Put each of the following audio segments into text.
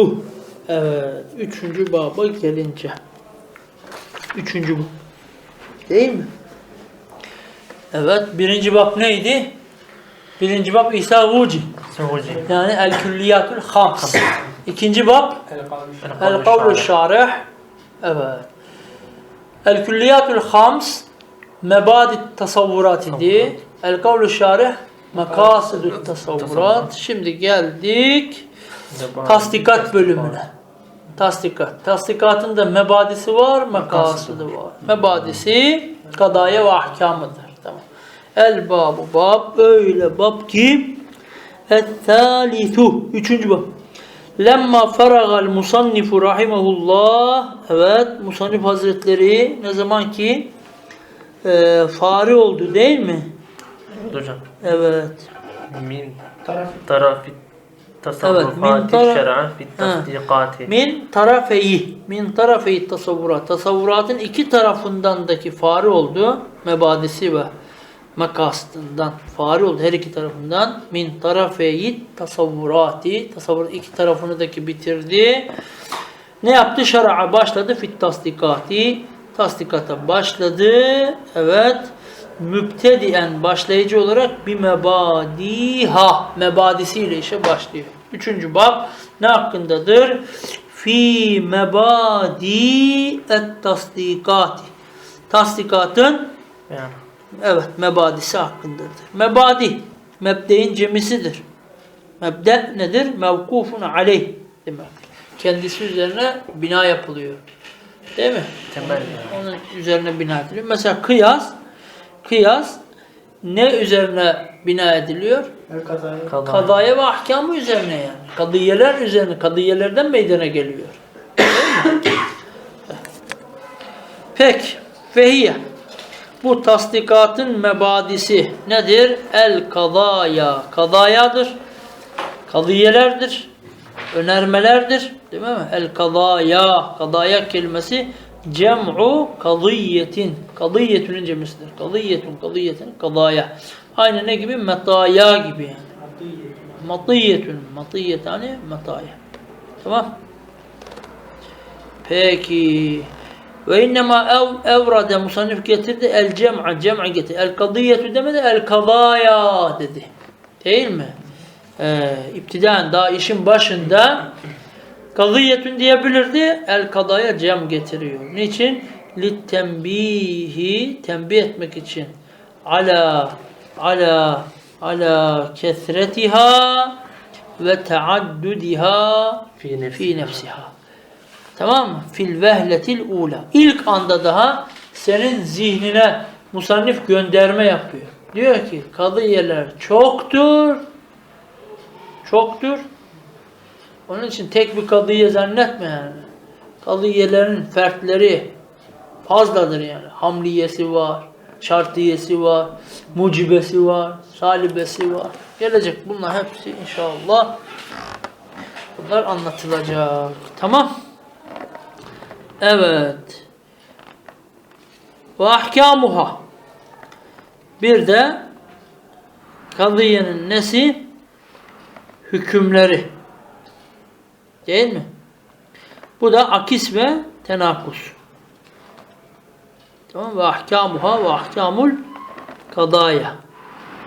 Bu. Evet. Üçüncü baba gelince. Üçüncü bu. Değil mi? Evet. Birinci bab neydi? Birinci bab İsa Vuci. Yani El Külliyatul Hams. İkinci bab El Kavlu Şarih. Evet. El Külliyatul Hams Mebadit Tasavvurat idi. El Kavlu Şarih Makasidut Tasavvurat. Şimdi geldik tasdikat bölümüne. Tasdikat. Tasdikatın da mebadisi var, makasıdı var. Mebadisi kadaya ve ahkamıdır. Tamam. El babu bab öyle bab ki et-thalithu üçüncü bab. Lemma faragal musannifu rahimahullah evet musannif hazretleri ne zaman ki e, fari oldu değil mi? Hocam. Evet. Min tarafi Evet, min tara- şer'an fi tasdikati. Min tarafeyi, min tarafeyi tasavvurat. Tasavvuratın iki tarafındandaki fari oldu. Mebadisi ve makastından fari oldu her iki tarafından. Min tarafeyi tasavvurati. Tasavvur iki tarafındaki bitirdi. Ne yaptı? Şer'a başladı fit tasdikati. Tasdikata başladı. Evet. Mübtediyen başlayıcı olarak bir mebadiha mebadisiyle işe başlıyor. Üçüncü bab ne hakkındadır? Fi mebadi et tasdikati. Tasdikatın Yani. evet mebadisi hakkındadır. Mebadi mebdein cemisidir. Mebde nedir? Mevkufun aleyh demek. Kendisi üzerine bina yapılıyor. Değil mi? Temel. Onun üzerine bina ediliyor. Mesela kıyas, kıyas ne üzerine bina ediliyor? Kaza. Kadaya ve ahkamı üzerine yani. Kadiyeler üzerine, kadiyelerden meydana geliyor. Peki, fehiye. Bu tasdikatın mebadisi nedir? El kadaya. Kadayadır. Kadiyelerdir. Önermelerdir. Değil mi? El kadaya. Kadaya kelimesi cem'u kadiyetin. Kadiyetünün cemisidir. Kadiyetun, kadiyetin, kadaya. Aynı ne gibi? Metaya gibi yani. Matiyetün, matiyetani, metaya. Tamam. Peki. Ve innema ev, evrade musannif getirdi el cem'a cem'a getirdi. El kadiyetu demedi el kadaya dedi. Değil mi? Ee, iptidaen daha işin başında kadiyetün diyebilirdi. El kadaya cem getiriyor. Niçin? Littembihi tembih etmek için. Ala ala ala kesretiha ve taaddudiha Fi nefsi. fi nefsiha. Tamam mı? Fil vehletil ula. İlk anda daha senin zihnine musannif gönderme yapıyor. Diyor ki kadiyeler çoktur. Çoktur. Onun için tek bir kadiye zannetme yani. Kadiyelerin fertleri fazladır yani. Hamliyesi var, şartiyesi var, mucibesi var, salibesi var. Gelecek bunlar hepsi inşallah bunlar anlatılacak. Tamam. Evet. Ve ahkamuha. Bir de kadiyenin nesi? Hükümleri. Değil mi? Bu da akis ve tenakus. Tamam ve ahkamuha ve ahkamul kadaya.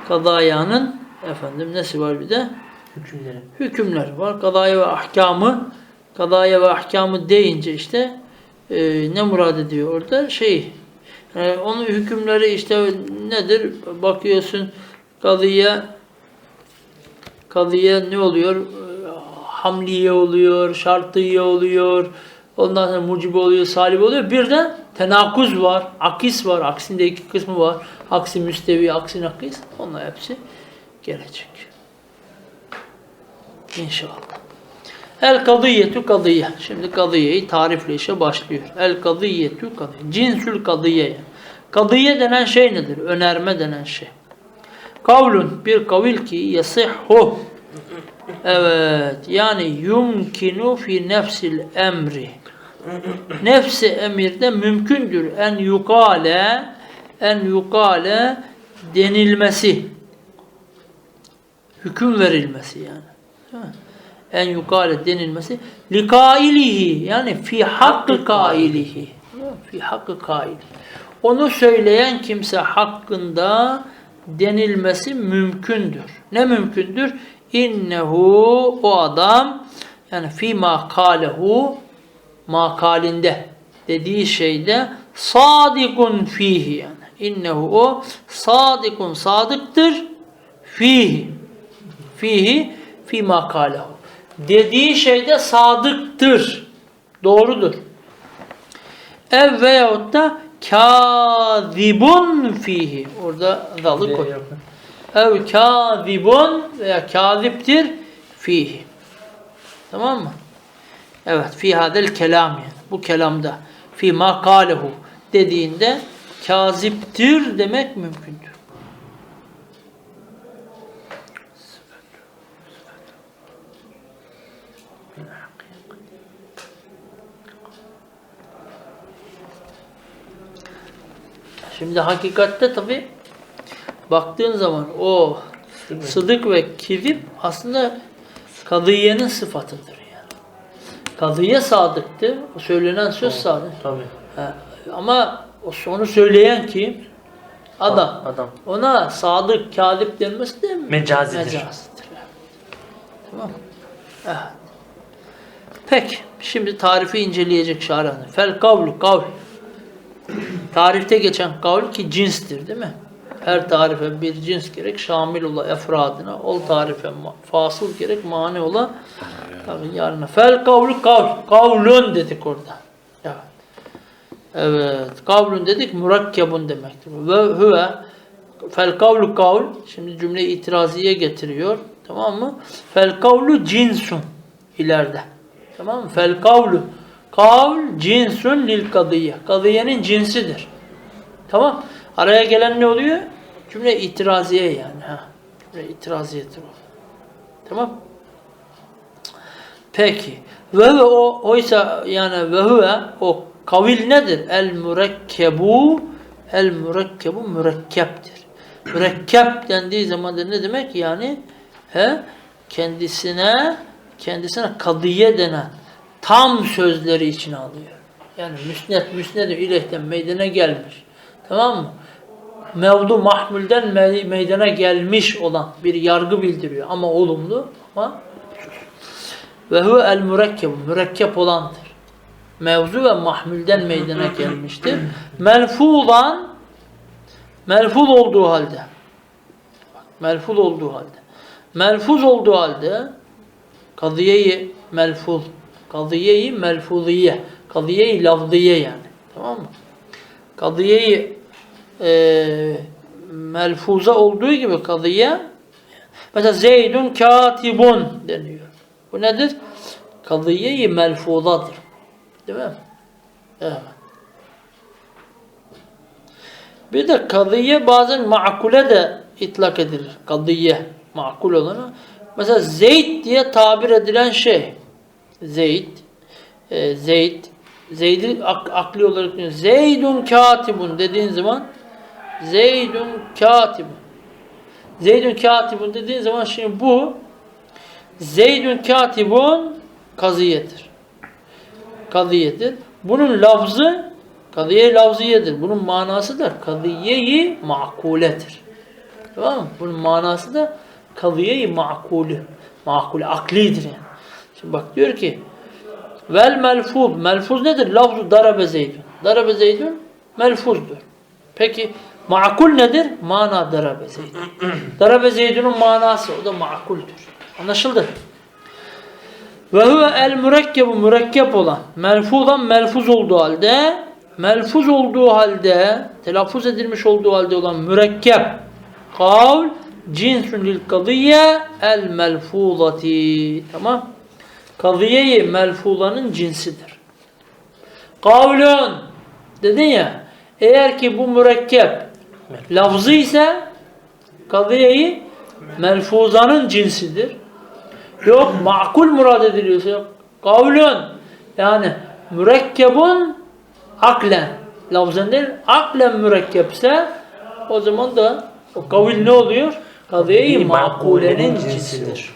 Kadayanın efendim nesi var bir de? Hükümleri. hükümler var. Kadaya ve ahkamı kadaya ve ahkamı deyince işte e, ne murad ediyor orada? Şey yani onun hükümleri işte nedir? Bakıyorsun kadıya kadıya ne oluyor? Hamliye oluyor, şartiye oluyor, ondan sonra mucibe oluyor, salib oluyor. Bir de tenakuz var, akis var. Aksinde iki kısmı var. Aksi müstevi, aksi nakis. Onlar hepsi gelecek. İnşallah. El kadiyetu kadiye. Şimdi kadiyeyi tarifle işe başlıyor. El kadiyetu kadiye. Cinsül kadiye. Kadiye denen şey nedir? Önerme denen şey. Kavlun bir kavil ki yasihhu. Evet. Yani yumkinu fi nefsil emri. Nefsi emirde mümkündür en yukale en yukale denilmesi. Hüküm verilmesi yani. En yukale denilmesi li kailihi yani fi hakkı kailihi fi hakkı kailihi onu söyleyen kimse hakkında denilmesi mümkündür. Ne mümkündür? İnnehu o adam yani fi ma kalehu makalinde dediği şeyde sadikun fihi yani. İnnehu o sadikun sadıktır fihi. Fihi fi makalehu. Dediği şeyde sadıktır. Doğrudur. Ev veyahut da kâzibun fihi. Orada zalı koy. Ev kâzibun veya kâziptir fihi. Tamam mı? Evet. Fi hadel kelam yani. Bu kelamda. Fi ma kâlehu dediğinde kaziptir demek mümkündür. Şimdi hakikatte tabi baktığın zaman o sıdık ve kizip aslında kadiyenin sıfatıdır yani. Kadiye sadıktı. O söylenen söz sadık. Tabii. Ha, Ama o- onu söyleyen kim? Adam. Adam. Ona sadık, kâzip denmesi de Mecazidir. Mecazidir. evet. Tamam? Evet. Peki. Şimdi tarifi inceleyecek şarahını. Fel kavlu kavl. Tarifte geçen kavl ki cinstir değil mi? Her tarife bir cins gerek şamil ola efradına, ol tarife fasıl gerek mani ola tabii yarına. Fel kavlu kavl. Kavlun dedik orada. Evet. Evet. Kavlun dedik murakkebun demektir. Ve huve fel kavlu kavl. Şimdi cümle itiraziye getiriyor. Tamam mı? Fel kavlu cinsun ileride. Tamam mı? Fel kavlu kavl cinsun lil kadiye. Kadiyenin cinsidir. Tamam. Araya gelen ne oluyor? Cümle itiraziye yani. Ha. Cümle itiraziyedir o. Tamam. Peki. Ve ve o oysa yani ve huve o kavil nedir? El mürekkebu el mürekkebu mürekkeptir. Mürekkep dendiği zaman da ne demek? Yani he, kendisine kendisine kadiye denen tam sözleri içine alıyor. Yani müsnet müsned ilehten meydana gelmiş. Tamam mı? Mevdu mahmulden me- meydana gelmiş olan bir yargı bildiriyor ama olumlu ama ve hu el mürekkeb mürekkep olandır. Mevzu ve mahmulden meydana gelmiştir. Melfulan melfuz olduğu halde bak, melfuz olduğu halde melfuz olduğu halde kadiyeyi melfuz kadiyeyi melfuziye kadiyeyi lafziye yani tamam mı? Kadiyeyi e, melfuza olduğu gibi kadiye mesela Zeydun katibun deniyor. Bu nedir? Kadiye-i melfuzadır. Değil mi? Evet. Bir de kadiye bazen makule de itlak edilir. Kadiye, makul olana. Mesela Zeyd diye tabir edilen şey. Zeyd, e, Zeyd, Zeyd'i ak- akli olarak diyor. Zeydun katibun dediğin zaman Zeydun katibun. Zeydun katibun dediğin zaman şimdi bu Zeydun katibun kaziyedir. Kaziyedir. Bunun lafzı kadiye lafziyedir. Bunun manası da kadiyeyi makuledir. Tamam mı? Bunun manası da kadiyeyi makulü. Makule, aklidir yani. Şimdi bak diyor ki vel melfuz. Melfuz nedir? Lafzu darabe zeydun. Darabe zeydun melfuzdur. Peki makul nedir? Mana darabe zeydun. darabe zeydunun manası o da makuldür. Anlaşıldı? Ve huve el mürekkebu mürekkep olan melfuzan melfuz olduğu halde melfuz olduğu halde telaffuz edilmiş olduğu halde olan mürekkep kavl cinsun lil kadiye el melfuzati tamam kadiyeyi melfuzanın cinsidir kavlun dedin ya eğer ki bu mürekkep lafzı ise kadiyeyi melfuzanın cinsidir Yok makul murad ediliyorsa yok. Kavlun yani mürekkebun aklen lafzen değil aklen mürekkepse o zaman da o kavil ne oluyor? Kadiye-i makulenin cinsidir.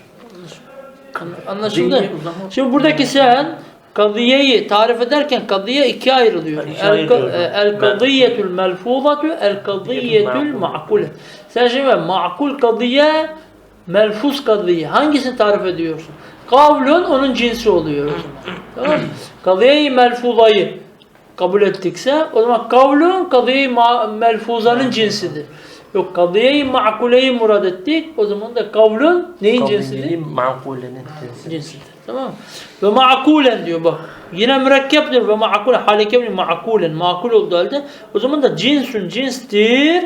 An- Anlaşıldı? Şimdi buradaki sen kadiyeyi tarif ederken kadiye ikiye ayrılıyor. İkiye El, kadiyetül melfuzatu el kadiyetül ma'kule. Sen şimdi ma'kul kadiye melfuz kadiye. Hangisini tarif ediyorsun? Kavlun onun cinsi oluyor o zaman. tamam mı? Kadiyeyi melfuzayı kabul ettikse o zaman kavlun kadiyeyi melfuzanın cinsidir. Yok kadiyeyi ma'kuleyi murad ettik o zaman da kavlun neyin cinsidir? Kavliyi makulenin cinsi. cinsidir. Tamam? Ve ma'kulen diyor bak. Yine mürekkeptir ve ma'kul halike ma'kulen makul olduğu halde o zaman da cinsun cinstir.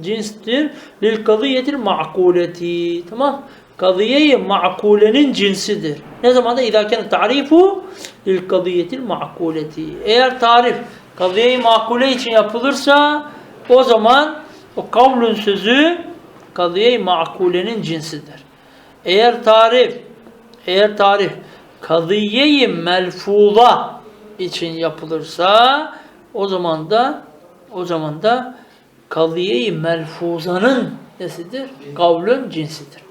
Cinstir. Lil kadiyetil ma'kuleti. Tamam. Kadiyeyi ma'kulenin cinsidir. Ne zaman da idâken tarifu lil kadiyetil ma'kuleti. Eğer tarif kadiyeyi makule için yapılırsa o zaman o kavlun sözü kadiyeyi makulenin cinsidir. Eğer tarif eğer tarif kadiyeyi melfuza için yapılırsa o zaman da o zaman da kadiyeyi melfuzanın nesidir? Kavlün cinsidir.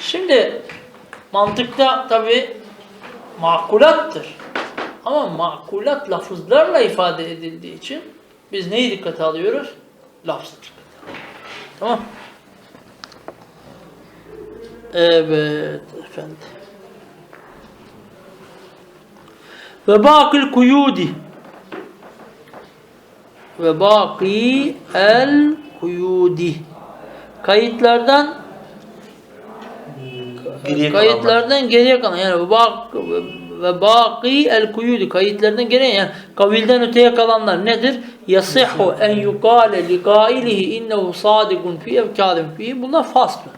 Şimdi mantıkta tabi makulattır. Ama makulat lafızlarla ifade edildiği için biz neyi dikkate alıyoruz? Lafzı dikkate Tamam. Evet efendim. Ve bakil kuyudi ve baki el kuyudi kayıtlardan Geriye kalanlar. kayıtlardan geriye kalan yani bak ve baki el kuyudi kayıtlardan geriye yani kavilden öteye kalanlar nedir? Yasihhu en yukale li gailihi innehu sadikun fi ev kâdim fi bunlar faslı.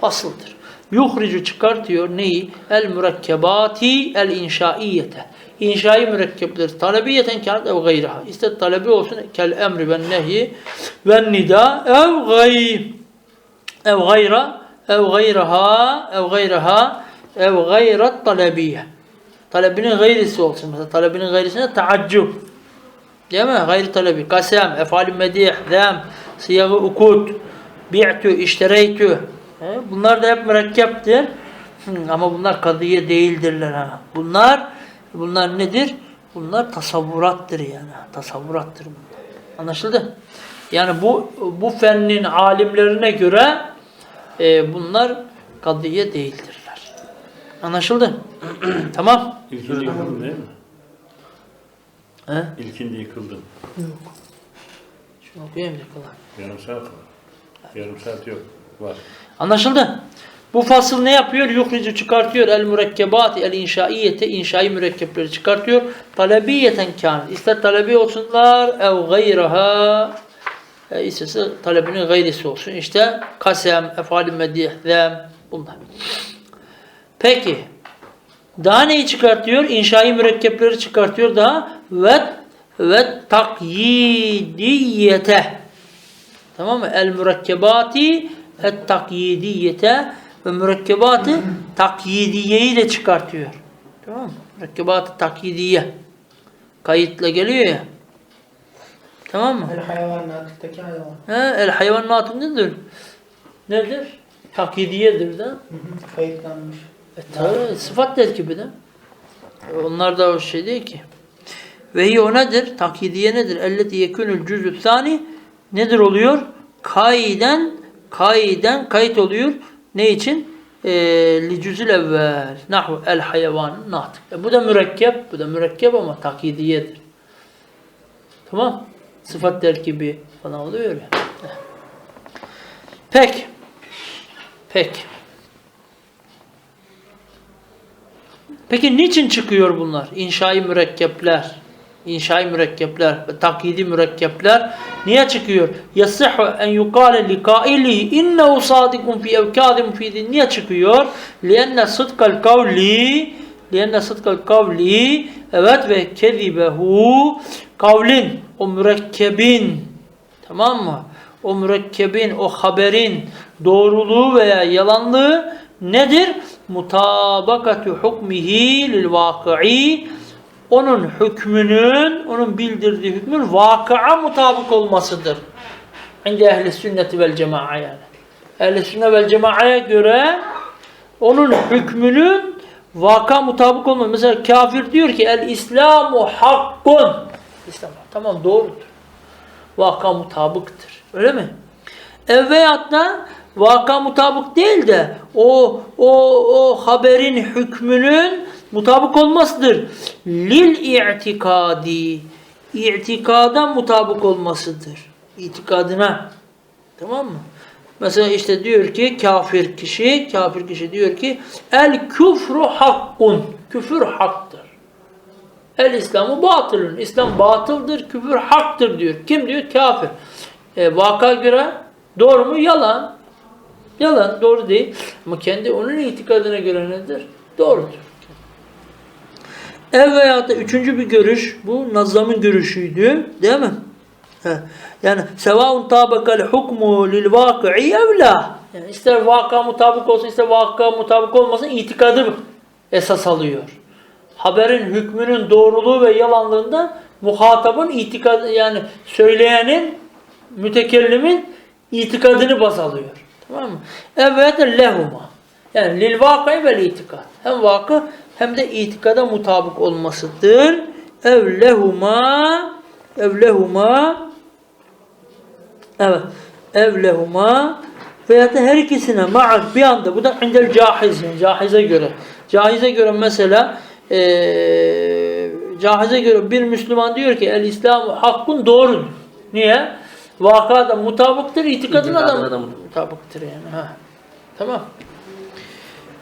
Fasıldır. Yuhricu çıkartıyor neyi? El mürekkebati el inşaiyete. İnşai mürekkepleri talebiyeten kânet ev gayraha. İster talebi olsun kel emri ve nehi ve nida ev gayr ev gayra ev gayraha ev gayraha ev gayrat talebiye. Talebinin gayrisi olsun. Mesela talebinin gayrisine taaccub. Değil mi? Gayri talebi. Kasem, efali medih, zem, siyagı ukut, bi'tu, iştereytü. Bunlar da hep mürekkeptir. Hı, Ama bunlar kadıya değildirler. Ha. Bunlar bunlar nedir? Bunlar tasavvurattır yani. Tasavvurattır bunlar. Anlaşıldı? Yani bu bu fennin alimlerine göre e, bunlar kadıya değildirler. Anlaşıldı? tamam. İlkinde yıkıldın değil mi? He? İlkinde yıkıldın. Şunu okuyayım bir kolay. Yarım saat var. Yarım saat yok. Var. Anlaşıldı? Bu fasıl ne yapıyor? Yuhricu çıkartıyor el mürekkebati el inşaiyete inşai mürekkepleri çıkartıyor. Talebiyeten kânet. İster talebi olsunlar ev gayraha e, istese talebinin gayrisi olsun. İşte kasem, efali medih, zem bunlar. Peki daha neyi çıkartıyor? İnşai mürekkepleri çıkartıyor daha ve ve takyidiyete. Tamam mı? El mürekkebati et takyidiyete ve mürekkebatı takyidiyeyi de çıkartıyor. Tamam mı? Mürekkebatı takyidiye. Kayıtla geliyor ya. Tamam mı? El hayvan natıktaki hayvan. Ha, el hayvan natık nedir? Nedir? Takyidiyedir de. Hı hı, Kayıtlanmış. E, tabii, sıfat terkibi de. E, Onlar da o şey değil ki. Ve hiye o nedir? Takyidiye nedir? Elleti yekünül cüzü sani nedir oluyor? Kaiden kaiden kayıt oluyor. Ne için? E, li cüzül evvel. Nahu el hayvan natık. E, bu da mürekkep. Bu da mürekkep ama takyidiyedir. Tamam. Sıfat terkibi falan oluyor ya. Pek. Pek. Peki niçin çıkıyor bunlar? İnşai mürekkepler, inşai mürekkepler ve takyidi mürekkepler niye çıkıyor? Yasihhu en yukale li kailihi innehu sadikun fi ev kâzim fi. Niye çıkıyor? Lienne sıdkal kavli lienne sıdkal kavli evet ve kezibehu kavlin o mürekkebin tamam mı? O mürekkebin, o haberin doğruluğu veya yalanlığı nedir? Mutabakatü hukmihi lil vaki'i onun hükmünün, onun bildirdiği hükmün vakıa mutabık olmasıdır. İndi ehli sünneti vel cema'a yani. Ehli sünnet vel cemaa'ya göre onun hükmünün vaka mutabık olması. Mesela kafir diyor ki el İslamu hakkun. İslam tamam doğrudur. Vaka mutabıktır. Öyle mi? E veyahut da vaka mutabık değil de o o o haberin hükmünün mutabık olmasıdır. Lil i'tikadi i'tikada mutabık olmasıdır. İtikadına. Tamam mı? Mesela işte diyor ki kafir kişi, kafir kişi diyor ki el küfru hakkun. Küfür haktır. El İslam'ı batılın. İslam batıldır, küfür haktır diyor. Kim diyor? Kafir. E, vaka göre doğru mu? Yalan. Yalan, doğru değil. Ama kendi onun itikadına göre nedir? Doğrudur. Ev veya da üçüncü bir görüş, bu Nazam'ın görüşüydü. Değil mi? Yani sevaun tabakal hukmu lil vaki'i ev la. Yani ister vaka mutabık olsun, ister vaka mutabık olmasın itikadı esas alıyor. Haberin hükmünün doğruluğu ve yalanlığında muhatabın itikad yani söyleyenin mütekellimin itikadını baz alıyor. Tamam mı? Evet lehuma. Yani lil vakı vel itikad. Hem vakı hem de itikada mutabık olmasıdır. Ev lehuma ev lehuma Evet. Ev lehuma veya da her ikisine ma'at bir anda. Bu da indel cahiz. Yani cahize göre. Cahize göre mesela eee cahize göre bir Müslüman diyor ki el İslam hakkun doğrudur. Niye? Vakada mutabıktır, itikadına İtikadına da da mutabıktır yani. Ha. Tamam.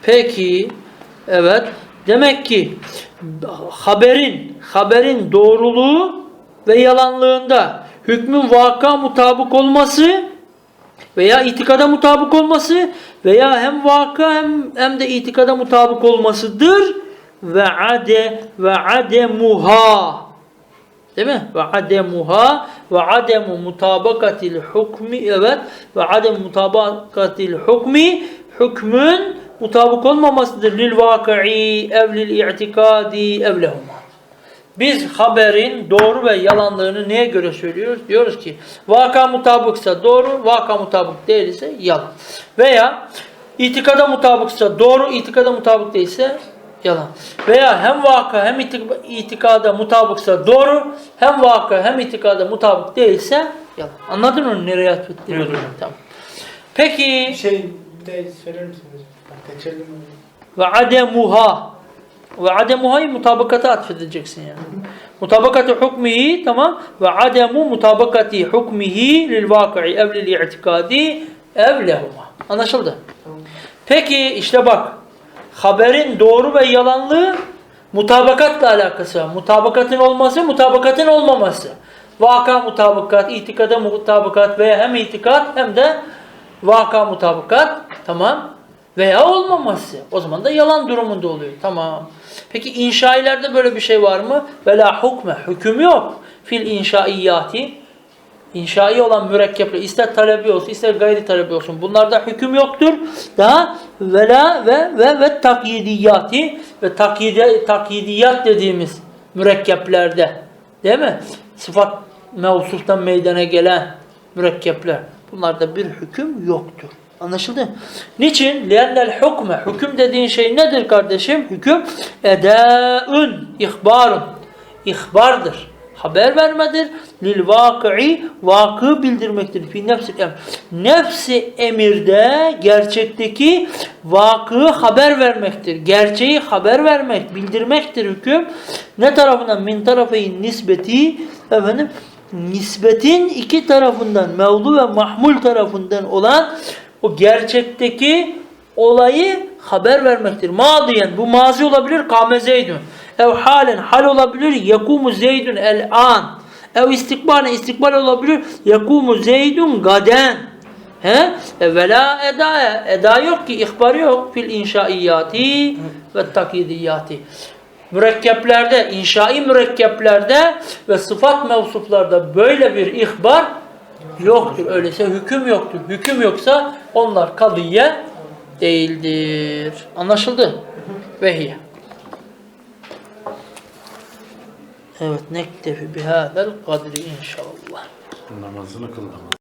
Peki evet demek ki haberin haberin doğruluğu ve yalanlığında hükmün vaka mutabık olması veya itikada mutabık olması veya hem vaka hem, hem de itikada mutabık olmasıdır. Ve ade ve ademuha Değil mi? Ve ademuha ve ademu mutabakatil hukmi evet. Ve adem mutabakatil hukmi hükmün mutabık olmamasıdır lil vaki'i ev lil i'tikadi ev lehuma. Biz haberin doğru ve yalanlığını neye göre söylüyoruz? Diyoruz ki vaka mutabıksa doğru, vaka mutabık değilse yalan. Veya itikada mutabıksa doğru, itikada mutabık değilse yalan. Veya hem vaka hem itik- itikada mutabıksa doğru, hem vaka hem itikada mutabık değilse yalan. Anladın mı nereye hocam. Tamam. Peki Bir şey de söyler misiniz? Ve ademuha ve ademuha'yı mutabakata atfedeceksin yani. Mutabakatı hukmihi tamam ve ademu mutabakati hukmihi lil vaki'i ev lil i'tikadi ev lehuma. Anlaşıldı? Peki işte bak haberin doğru ve yalanlığı mutabakatla alakası var. Mutabakatın olması, mutabakatın olmaması. Vaka mutabakat, itikada mutabakat veya hem itikat hem de vaka mutabakat tamam veya olmaması. O zaman da yalan durumunda oluyor. Tamam. Peki inşailerde böyle bir şey var mı? Vela hukme. Hüküm yok. Fil inşaiyati. İnşai olan mürekkepler ister talebi olsun ister gayri talebi olsun bunlarda hüküm yoktur. Daha vela ve ve ve takyidiyati ve takyide, takyidiyat dediğimiz mürekkeplerde değil mi? Sıfat mevsuftan meydana gelen mürekkepler. Bunlarda bir hüküm yoktur. Anlaşıldı? Niçin? Lennel hukme. Hüküm dediğin şey nedir kardeşim? Hüküm edaün, ihbarun. İhbardır. Haber vermedir. Lil vakı'i, vakı bildirmektir. Fi nefsi emr. Nefsi emirde gerçekteki vakı haber vermektir. Gerçeği haber vermek, bildirmektir hüküm. Ne tarafından? Min tarafeyin nisbeti, efendim, nisbetin iki tarafından mevlu ve mahmul tarafından olan o gerçekteki olayı haber vermektir. Madiyen bu mazi olabilir kâme zeydün. Ev halen hal olabilir yekumu zeydün el an. Ev istikbalen istikbal olabilir yekumu zeydün gaden. He? E, ve la eda eda yok ki ihbar yok fil inşaiyati ve takidiyati. Mürekkeplerde, inşai mürekkeplerde ve sıfat mevsuflarda böyle bir ihbar yoktur. Öyleyse hüküm yoktur. Hüküm yoksa onlar kadıye değildir. Anlaşıldı? Vehiye. Evet, nektefi bihâdel kadri inşallah. Namazını kıl namazını.